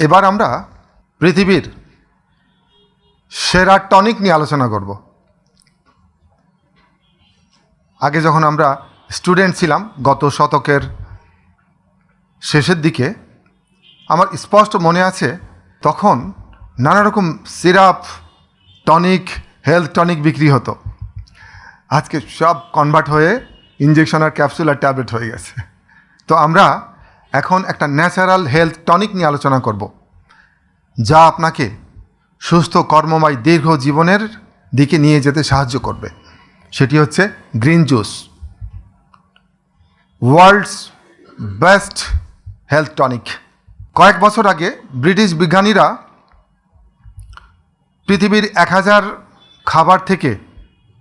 এবার আমরা পৃথিবীর সেরা টনিক নিয়ে আলোচনা করব। আগে যখন আমরা স্টুডেন্ট ছিলাম, গত শতকের শেষের দিকে, আমার স্পষ্ট মনে আছে তখন নানা রকম সিরাপ, টনিক, হেলথ টনিক বিক্রি হতো। আজকে সব কনভার্ট হয়ে ইঞ্জেকশন আর ক্যাপসুল আর ট্যাবলেট হয়ে গেছে। তো আমরা এখন একটা ন্যাচারাল হেলথ টনিক নিয়ে আলোচনা করব, যা আপনাকে সুস্থ কর্মময় দীর্ঘ জীবনের দিকে নিয়ে যেতে সাহায্য করবে। সেটি হচ্ছে green juice. World's best health tonic. কয়েক বছর আগে ব্রিটিশ বিজ্ঞানীরা পৃথিবীর এক হাজার খাবার থেকে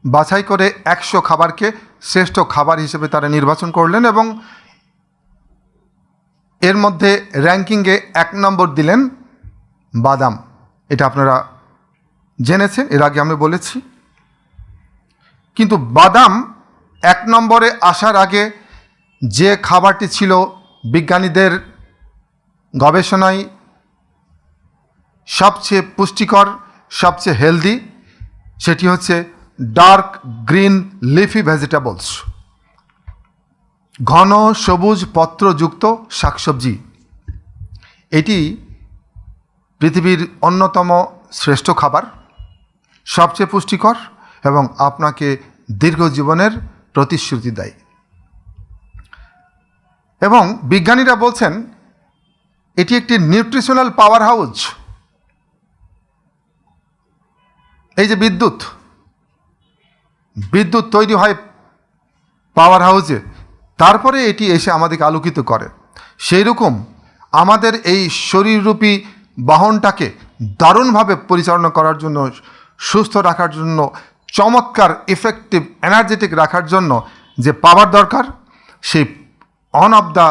বাছাই করে একশো খাবারকে শ্রেষ্ঠ খাবার হিসেবে তারা নির্বাচন করলেন এবং এর মধ্যে র্যাঙ্কিংয়ে এক নম্বর দিলেন বাদাম। এটা আপনারা জেনেছেন, এর আগে আমি বলেছি। কিন্তু বাদাম এক নম্বরে আসার আগে যে খাবারটি ছিল বিজ্ঞানীদের গবেষণায় সবচেয়ে পুষ্টিকর, সবচেয়ে হেলদি, সেটি হচ্ছে ডার্ক গ্রিন লিফি ভেজিটেবলস। ঘন সবুজ পত্রযুক্ত শাকসবজি। এটি পৃথিবীর অন্যতম শ্রেষ্ঠ খাবার, সবচেয়ে পুষ্টিকর এবং আপনাকে দীর্ঘ জীবনের প্রতিশ্রুতি দেয়। এবং বিজ্ঞানীরা বলছেন, এটি একটি নিউট্রিশনাল পাওয়ার হাউস। এই যে বিদ্যুৎ বিদ্যুৎ তৈরি হয় পাওয়ার হাউসে। তারপরে এটি এসে আমাদেরকে আলোকিত করে। সেই রকম আমাদের এই শরীররূপী বাহনটাকে দারুণভাবে পরিচালনা করার জন্য, সুস্থ রাখার জন্য, চমৎকার ইফেক্টিভ এনার্জেটিক রাখার জন্য যে পাওয়ার দরকার, সেই one of the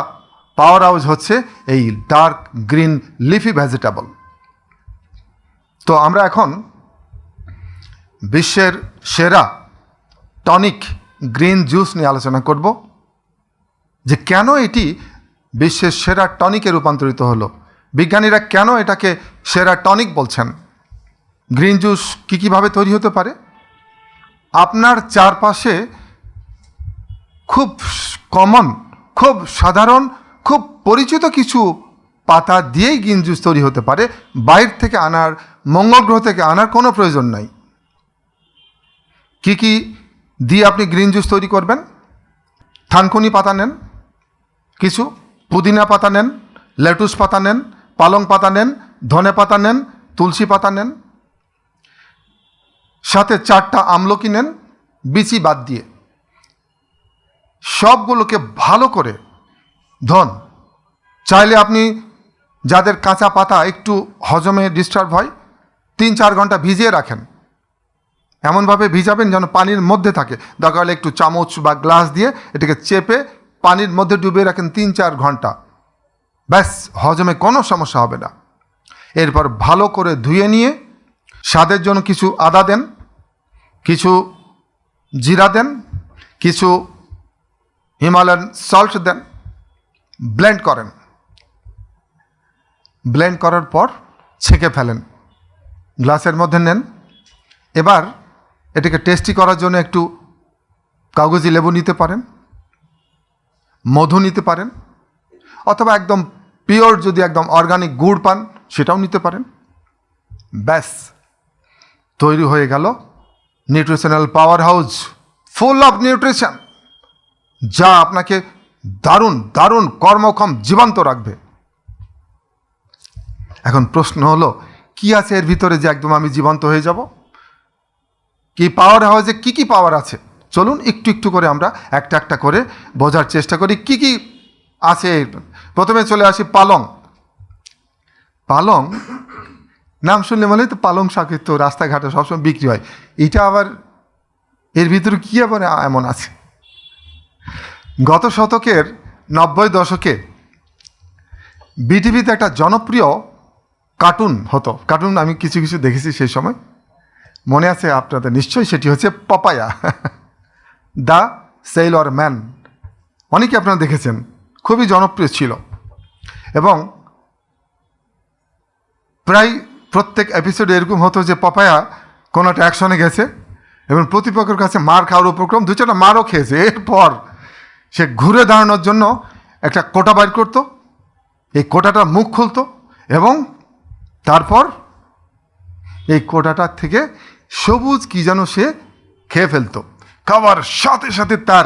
power house হচ্ছে এই ডার্ক গ্রিন লিফি ভেজিটেবল তো আমরা এখন বিশ্বের সেরা টনিক গ্রিন জুস নিয়ে আলোচনা করব। যে কেন এটি বিশ্বের সেরা টনিকে রূপান্তরিত হলো? বিজ্ঞানীরা কেন এটাকে সেরা টনিক বলছেন? গ্রিন জুস কী কীভাবে তৈরি হতে পারে? আপনার চারপাশে খুব কমন, খুব সাধারণ, খুব পরিচিত কিছু পাতা দিয়েই গ্রিন জুস তৈরি হতে পারে। বাইর থেকে আনার, মঙ্গল গ্রহ থেকে আনার কোনো প্রয়োজন নাই। কি কি দিয়ে আপনি গ্রিন জুস তৈরি করবেন? থানকুনি পাতা নেন। কিছু? পুদিনা পাতা নেন, লেটুস পাতা নেন, পালং পাতা নেন, ধনে পাতা নেন, তুলসী পাতা নেন। সাথে চারটা আমলকি নেন, বিচি বাদ দিয়ে। সবগুলোকে ভালো করে ধন। চাইলে আপনি যাদের কাঁচা পাতা একটু হজমে ডিস্টার্ব হয়, তিন চার ঘণ্টা ভিজিয়ে রাখেন। এমনভাবে ভিজাবেন যেন পানির মধ্যে থাকে। দরকার একটু চামচ বা গ্লাস দিয়ে এটাকে চেপে পানির মধ্যে ডুবে রাখেন তিন চার ঘণ্টা। ব্যাস, হজমে কোনো সমস্যা হবে না। এরপর ভালো করে ধুয়ে নিয়ে স্বাদের জন্য কিছু আদা দেন, কিছু জিরা দেন, কিছু হিমালয়ান সল্ট দেন ব্লেন্ড করেন। ব্লেন্ড করার পর ছেঁকে ফেলেন। গ্লাসের মধ্যে নেন। এবার এটাকে টেস্টি করার জন্য একটু কাগজি লেবু নিতে পারেন। মধু নিতে পারেন, অথবা একদম পিওর যদি একদম অর্গানিক গুড় পান, সেটাও নিতে পারেন। ব্যাস, তৈরি হয়ে গেল nutritional power house full of nutrition, যা আপনাকে দারুণ দারুণ কর্মক্ষম জীবন্ত রাখবে। এখন প্রশ্ন হলো, কি আছে এর ভিতরে যে একদম আমি জীবন্ত হয়ে যাব? কি পাওয়ার হাউসে কি কি পাওয়ার আছে? চলুন একটু একটু করে আমরা একটা একটা করে বোঝার চেষ্টা করি। কি কি আছে? প্রথমে চলে আসি পালং। পালং, নাম শুনলে মনে তো পালং শাকের তো রাস্তাঘাটে সবসময় বিক্রি হয়। এটা আবার এর ভিতরে কী আবার এমন আছে? গত শতকের নব্বই দশকে বিটিভিতে একটা জনপ্রিয় কার্টুন হতো। কার্টুন আমি কিছু কিছু দেখেছি সেই সময়। মনে আছে আপনাদের? নিশ্চয়ই সেটি হচ্ছে পপায়া। The Sailor man. অনেকে আপনারা দেখেছেন, খুবই জনপ্রিয় ছিল। এবং প্রায় প্রত্যেক এপিসোডে এরকম হতো যে পপায়া কোনো একটা অ্যাকশনে গেছে এবং প্রতিপক্ষের কাছে মার খাওয়ার উপক্রম দু চারটা মারও খেয়েছে। এরপর সে ঘুরে দাঁড়ানোর জন্য একটা কোটা বাইর করতো, এই কোটাটা মুখ খুলতো এবং তারপর এই কোটাটার থেকে সবুজ কি যেন সে খেয়ে ফেলতো। খাবার সাথে সাথে তার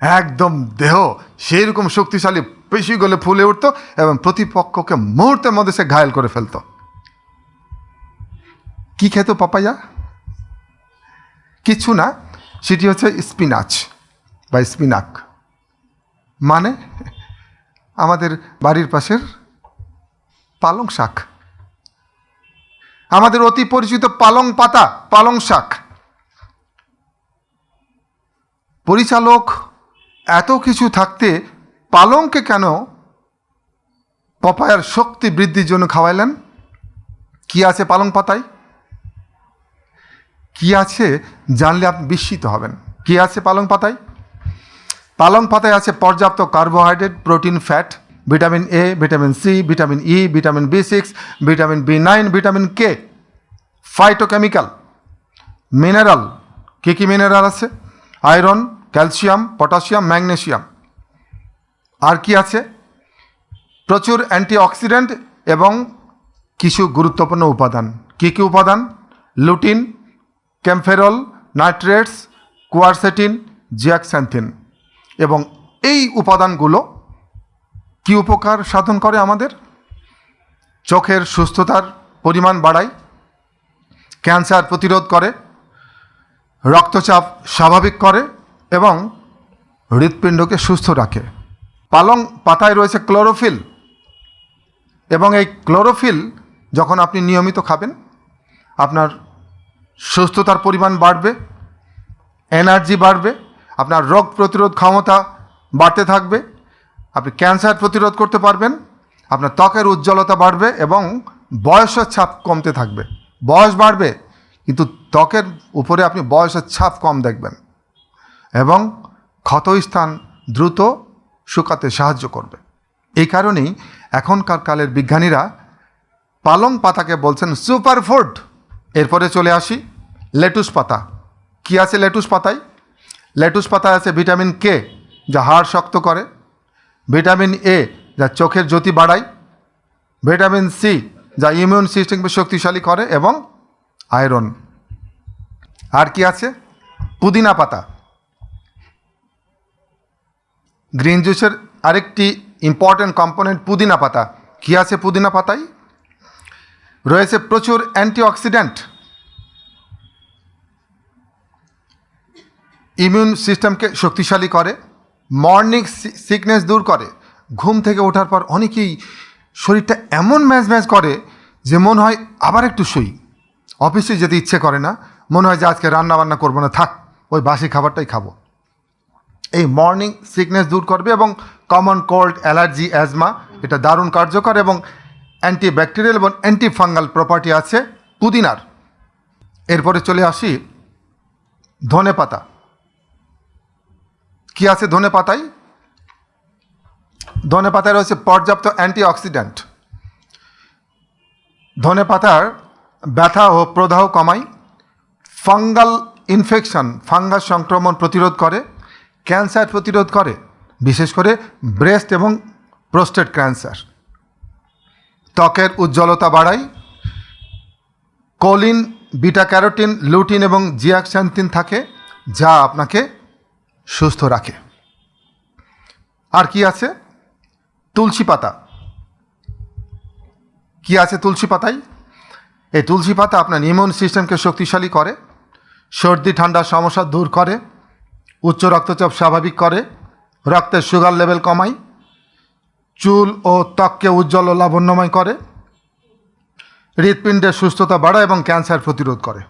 একদম দেহ সেই রকম শক্তিশালী পেশি গলে ফুলে উঠতো এবং প্রতিপক্ষকে মুহূর্তের মধ্যে সে ঘায়েল করে ফেলতো। কি খেত পাপাইয়া কিছু না, সেটি হচ্ছে স্পিনাচ বা স্পিনাক। মানে আমাদের বাড়ির পাশের পালং শাক। আমাদের অতি পরিচিত পালং পাতা, পালং শাক। পরিচালক এত কিছু থাকতে পালংকে কেন পপায়ার শক্তি বৃদ্ধির জন্য খাওয়াইলেন? কি আছে পালং পাতায়? কি আছে জানলে আপনি বিস্মিত হবেন? কি আছে পালং পাতায়? পালং পাতায় আছে পর্যাপ্ত carbohydrate, protein, fat, vitamin A vitamin C vitamin E vitamin B six vitamin B nine vitamin K phytochemical mineral কী কী মিনারেল আছে? আয়রন ক্যালসিয়াম, পটাশিয়াম ম্যাগনেশিয়াম আর কি আছে? প্রচুর অ্যান্টিঅক্সিডেন্ট এবং কিছু গুরুত্বপূর্ণ উপাদান। কী কী উপাদান? লুটিন, ক্যাম্ফেরল, নাইট্রেটস, কোয়ারসেটিন জিয়াক্স্যান্থিন এবং এই উপাদানগুলো কি উপকার সাধন করে আমাদের? চোখের সুস্থতার পরিমাণ বাড়ায়, ক্যান্সার প্রতিরোধ করে, রক্তচাপ স্বাভাবিক করে এবং হৃৎপিণ্ডকে সুস্থ রাখে। পালং পাতায় রয়েছে ক্লোরোফিল এবং এই ক্লোরোফিল যখন আপনি নিয়মিত খাবেন, আপনার সুস্থতার পরিমাণ বাড়বে, এনার্জি বাড়বে, আপনার রোগ প্রতিরোধ ক্ষমতা বাড়তে থাকবে, আপনি ক্যান্সার প্রতিরোধ করতে পারবেন, আপনার ত্বকের উজ্জ্বলতা বাড়বে এবং বয়সের ছাপ কমতে থাকবে। বয়স বাড়বে, কিন্তু ত্বকের উপরে আপনি বয়সের ছাপ কম দেখবেন। এবং ক্ষতস্থান দ্রুত শুকাতে সাহায্য করবে। এই কারণেই এখনকার কালের বিজ্ঞানীরা পালং পাতাকে বলছেন সুপার ফুড। এরপরে চলে আসি লেটুস পাতা। কি আছে লেটুস পাতায়? লেটুস পাতায় আছে ভিটামিন কে, যা হাড় শক্ত করে। ভিটামিন এ, যা চোখের জ্যোতি বাড়ায়। ভিটামিন সি, যা ইমিউন সিস্টেমকে শক্তিশালী করে এবং আয়রন। আর কি আছে? পুদিনা পাতা। গ্রিন জুসের আরেকটি ইম্পর্ট্যান্ট কম্পোনেন্ট পুদিনা পাতা। কি আছে পুদিনা পাতায়? রয়েছে প্রচুর অ্যান্টিঅক্সিডেন্ট ইমিউন সিস্টেমকে শক্তিশালী করে মর্নিং সিকনেস দূর করে, ঘুম থেকে ওঠার পর অনেকেই শরীরটা এমন ম্যাজ ম্যাজ করে যে মনে হয় আবার একটু শুই। অফিসে যেতে ইচ্ছে করে না, মনে হয় যে আজকে রান্না বান্না করব না, থাক, ওই বাসি খাবারটাই খাব। এই মর্নিং সিকনেস দূর করবে এবং কমন কোল্ড অ্যালার্জি অ্যাজমা এটা দারুণ কার্যকর এবং অ্যান্টিব্যাকটেরিয়াল এবং অ্যান্টি ফাঙ্গাল প্রপার্টি আছে পুদিনার। এরপরে চলে আসি ধনে পাতা। কি আছে ধনে পাতায়? ধনে পাতায় রয়েছে পর্যাপ্ত অ্যান্টিঅক্সিডেন্ট ধনে পাতার ব্যথা ও প্রদাহ কমায় ফাঙ্গাল ইনফেকশন ফাঙ্গাস সংক্রমণ প্রতিরোধ করে ক্যান্সার প্রতিরোধ করে, বিশেষ করে ব্রেস্ট এবং প্রোস্টেট ক্যান্সার। ত্বকের উজ্জ্বলতা বাড়ায়, কোলিন বিটা ক্যারোটিন লুটিন এবং জিয়াক্সান্থিন থাকে, যা আপনাকে সুস্থ রাখে। আর কি আছে? তুলসী পাতা। কি আছে তুলসী পাতায়? এই তুলসী পাতা আপনার ইমিউন সিস্টেমকে শক্তিশালী করে, সর্দি, ঠান্ডার সমস্যা দূর করে উচ্চ রক্তচাপ স্বাভাবিক করে, রক্তের সুগার লেভেল কমায়, চুল ও ত্বককে উজ্জ্বল ও লাবণ্যময় করে, হৃৎপিণ্ডের সুস্থতা বাড়ায় এবং ক্যান্সার প্রতিরোধ করে।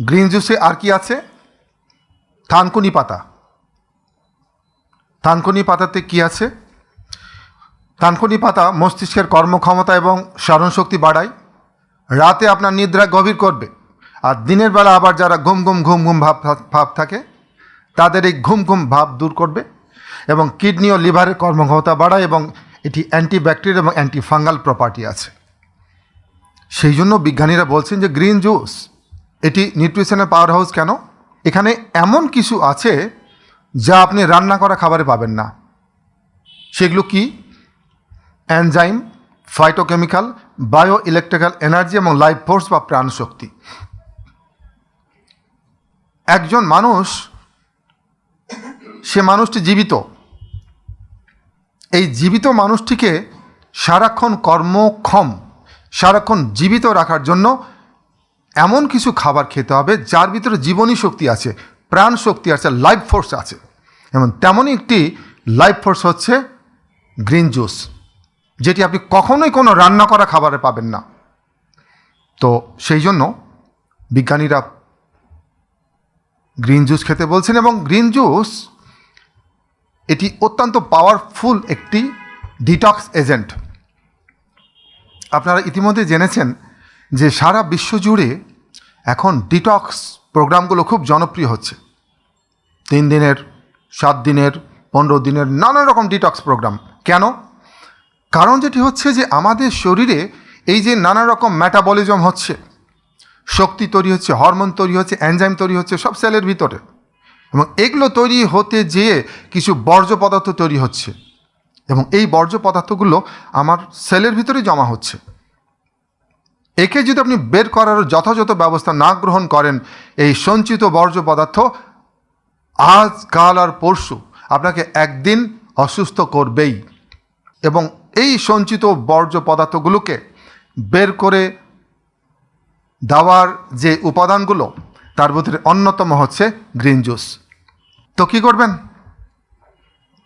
গ্রিন জুসে আর কি আছে? থানকুনি পাতা। থানকুনি পাতাতে কি আছে? থানকুনি পাতা মস্তিষ্কের কর্মক্ষমতা এবং স্মরণশক্তি বাড়ায়। রাতে আপনার নিদ্রা গভীর করবে। আর দিনের বেলা আবার যারা ঘুম ঘুম ঘুম ঘুম ভাব ভাব থাকে, তাদের এই ঘুম ঘুম ভাব দূর করবে এবং কিডনি ও লিভারের কর্মক্ষমতা বাড়ায় এবং এটি অ্যান্টিব্যাকটেরিয়াল এবং অ্যান্টি ফাঙ্গাল প্রপার্টি আছে। সেই জন্য বিজ্ঞানীরা বলছেন যে গ্রিন জুস, এটি নিউট্রিশনের পাওয়ার হাউস কেন? এখানে এমন কিছু আছে যা আপনি রান্না করা খাবারে পাবেন না। সেগুলো কি? Enzyme phytochemical bio electrical energy এবং লাইফ ফোর্স বা প্রাণশক্তি। একজন মানুষ, সে মানুষটি জীবিত। এই জীবিত মানুষটিকে সারাক্ষণ কর্মক্ষম সারাক্ষণ জীবিত রাখার জন্য এমন কিছু খাবার খেতে হবে, যার ভিতরে জীবনী শক্তি আছে, প্রাণ শক্তি আছে লাইফ ফোর্স আছে। এবং তেমনই একটি লাইফ ফোর্স হচ্ছে গ্রিন জুস যেটি আপনি কখনোই কোনো রান্না করা খাবারে পাবেন না। তো সেই জন্য বিজ্ঞানীরা গ্রিন জুস খেতে বলছেন এবং গ্রিন জুস এটি অত্যন্ত পাওয়ারফুল একটি ডিটক্স এজেন্ট আপনারা ইতিমধ্যে জেনেছেন যে সারা বিশ্ব জুড়ে এখন ডিটক্স প্রোগ্রামগুলো খুব জনপ্রিয় হচ্ছে। তিন দিনের, সাত দিনের, পনেরো দিনের নানা রকম ডিটক্স প্রোগ্রাম কেন? কারণ যেটি হচ্ছে যে আমাদের শরীরে এই যে নানা রকম ম্যাটাবলিজম হচ্ছে শক্তি তৈরি হচ্ছে, হরমোন তৈরি হচ্ছে এনজাইম তৈরি হচ্ছে, সব সেলের ভিতরে। এবং এগুলো তৈরি হতে যেয়ে কিছু বর্জ্য পদার্থ তৈরি হচ্ছে। এবং এই বর্জ্য পদার্থগুলো আমার সেলের ভিতরে জমা হচ্ছে। একে যদি আপনি বের করার যথাযথ ব্যবস্থা না গ্রহণ করেন, এই সঞ্চিত বর্জ্য পদার্থ আজ, কাল আর পরশু আপনাকে একদিন অসুস্থ করবেই। এবং এই সঞ্চিত বর্জ্য পদার্থগুলোকে বের করে দেওয়ার যে উপাদানগুলো, তার ভিতরে অন্যতম হচ্ছে গ্রিন জুস। তো কী করবেন?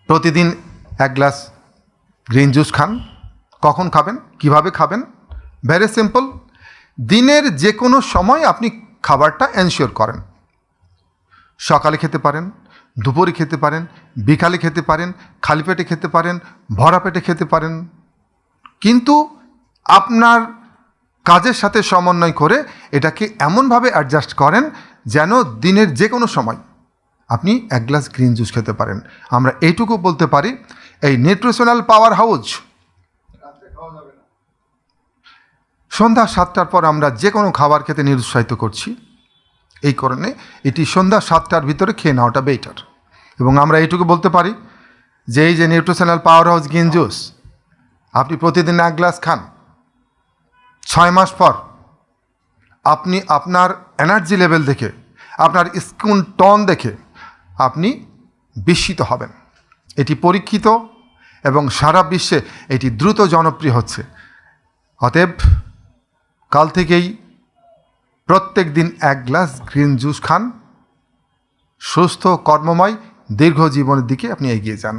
প্রতিদিন এক গ্লাস গ্রিন জুস খান। কখন খাবেন? কীভাবে খাবেন? Very simple. দিনের যে কোনো সময় আপনি খাবারটা এনশিওর করেন। সকালে খেতে পারেন, দুপুরে খেতে পারেন, বিকালে খেতে পারেন, খালি পেটে খেতে পারেন, ভরা পেটে খেতে পারেন। কিন্তু আপনার কাজের সাথে সমন্বয় করে এটাকে এমনভাবে অ্যাডজাস্ট করেন যেন দিনের যে কোনো সময় আপনি এক গ্লাস গ্রিন জুস খেতে পারেন। আমরা এইটুকু বলতে পারি, এই নিউট্রিশনাল পাওয়ার হাউস সন্ধ্যা সাতটার পর আমরা যে কোনো খাবার খেতে নিরুৎসাহিত করছি। এই কারণে এটি সন্ধ্যা সাতটার ভিতরে খেয়ে নেওয়াটা বেটার এবং আমরা এইটুকু বলতে পারি যে, এই যে nutritional power house green juice আপনি প্রতিদিন এক গ্লাস খান। ছয় মাস পর আপনি আপনার এনার্জি লেভেল দেখে, আপনার স্কিন টন দেখে আপনি বিস্মিত হবেন। এটি পরীক্ষিত এবং সারা বিশ্বে এটি দ্রুত জনপ্রিয় হচ্ছে। অতএব কাল থেকেই প্রত্যেক দিন এক গ্লাস গ্রিন জুস খান। সুস্থ, কর্মময়, দীর্ঘ জীবনের দিকে আপনি এগিয়ে যান।